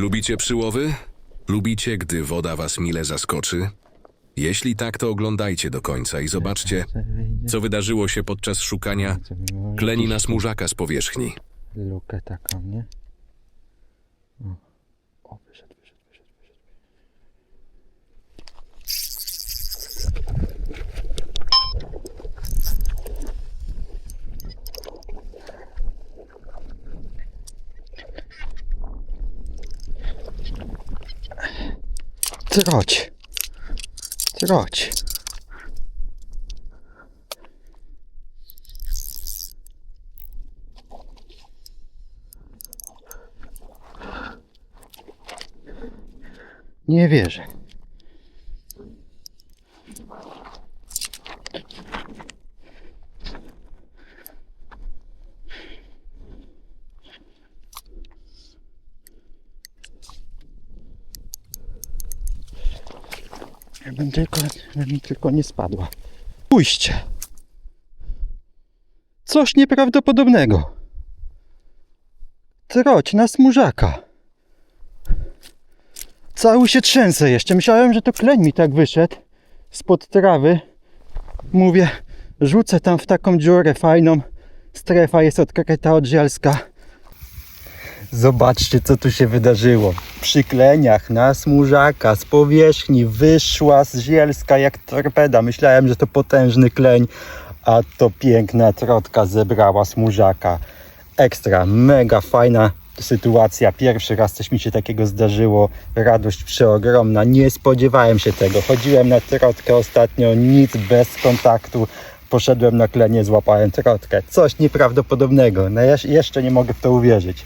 Lubicie przyłowy? Lubicie, gdy woda was mile zaskoczy? Jeśli tak, to oglądajcie do końca i zobaczcie, co wydarzyło się podczas szukania kleni na smużaka z powierzchni. Lukę taką, nie? O, o wyszedł. Troć. Troć. Nie wierzę. Jakbym tylko, jakbym tylko nie spadła. Pójście. Coś nieprawdopodobnego. Troć na smużaka. Cały się trzęsę jeszcze. Myślałem, że to kleń mi tak wyszedł spod trawy. Mówię, rzucę tam w taką dziurę fajną. Strefa jest odkryta od zielska. Zobaczcie, co tu się wydarzyło. Przy kleniach na smużaka z powierzchni wyszła z zielska jak torpeda. Myślałem, że to potężny kleń, a to piękna trotka zebrała smużaka. Ekstra, mega fajna sytuacja. Pierwszy raz coś mi się takiego zdarzyło. Radość przeogromna. Nie spodziewałem się tego. Chodziłem na trotkę ostatnio, nic bez kontaktu. Poszedłem na klenie, złapałem trotkę. Coś nieprawdopodobnego. No, jeszcze nie mogę w to uwierzyć.